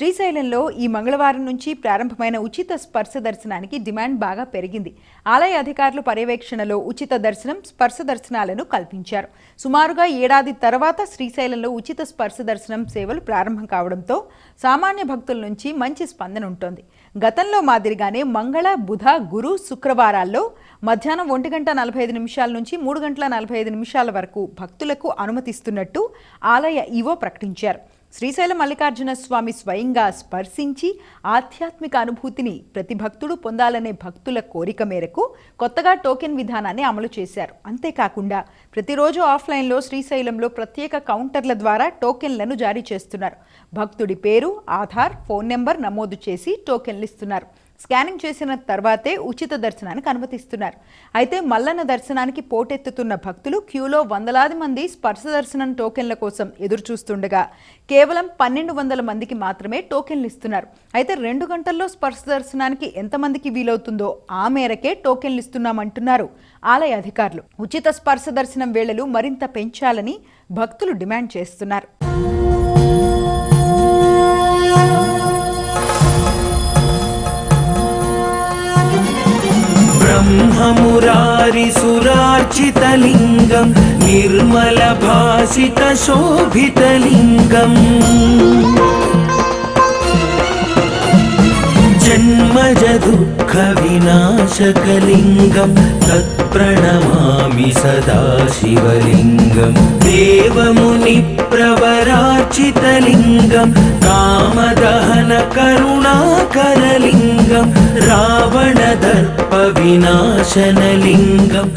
శ్రీశైలంలో ఈ మంగళవారం నుంచి ప్రారంభమైన ఉచిత స్పర్శ దర్శనానికి డిమాండ్ బాగా పెరిగింది. ఆలయ అధికారులు పర్యవేక్షణలో ఉచిత దర్శనం స్పర్శ దర్శనాలను కల్పించారు. సుమారుగా ఏడాది తర్వాత శ్రీశైలంలో ఉచిత స్పర్శ దర్శనం సేవలు ప్రారంభం కావడంతో సామాన్య భక్తుల నుంచి మంచి స్పందన ఉంటుంది. గతంలో మాదిరిగానే మంగళ బుధ గురు శుక్రవారాల్లో మధ్యాహ్నం ఒంటి గంట నలభై ఐదు నిమిషాల నుంచి మూడు గంటల నలభై ఐదు నిమిషాల వరకు భక్తులకు అనుమతిస్తున్నట్టు ఆలయ ఈవో ప్రకటించారు. శ్రీశైలం మల్లికార్జున స్వామి స్వయంగా స్పర్శించి ఆధ్యాత్మిక అనుభూతిని ప్రతి భక్తుడు పొందాలనే భక్తుల కోరిక మేరకు కొత్తగా టోకెన్ విధానాన్ని అమలు చేశారు. అంతేకాకుండా ప్రతిరోజు ఆఫ్లైన్లో శ్రీశైలంలో ప్రత్యేక కౌంటర్ల ద్వారా టోకెన్లను జారీ చేస్తున్నారు. భక్తుడి పేరు ఆధార్ ఫోన్ నెంబర్ నమోదు చేసి టోకెన్లు ఇస్తున్నారు. స్కానింగ్ చేసిన తర్వాతే ఉచిత దర్శనానికి అనుమతిస్తున్నారు. అయితే మల్లన్న దర్శనానికి పోటెత్తుతున్న భక్తులు క్యూలో వందలాది మంది స్పర్శ దర్శనం టోకెన్ల కోసం ఎదురు చూస్తుండగా కేవలం పన్నెండు వందల మందికి మాత్రమే టోకెన్లు ఇస్తున్నారు. అయితే రెండు గంటల్లో స్పర్శ దర్శనానికి ఎంతమందికి వీలవుతుందో ఆ మేరకే టోకెన్లు ఇస్తున్నామంటున్నారు ఆలయ అధికారులు. ఉచిత స్పర్శ దర్శనం వేళలు మరింత పెంచాలని భక్తులు డిమాండ్ చేస్తున్నారు. ब्रह्ममुरारिसुरार्चितलिङ्गं निर्मलभासितशोभितलिङ्गम् जन्मजदुःखविनाशकलिङ्गं तत्प्रणमामि सदा शिवलिङ्गं देवमुनिप्रवरार्चितलिङ्गं कामदहनकरुणाकरलिङ्गं వినాశనలింగం.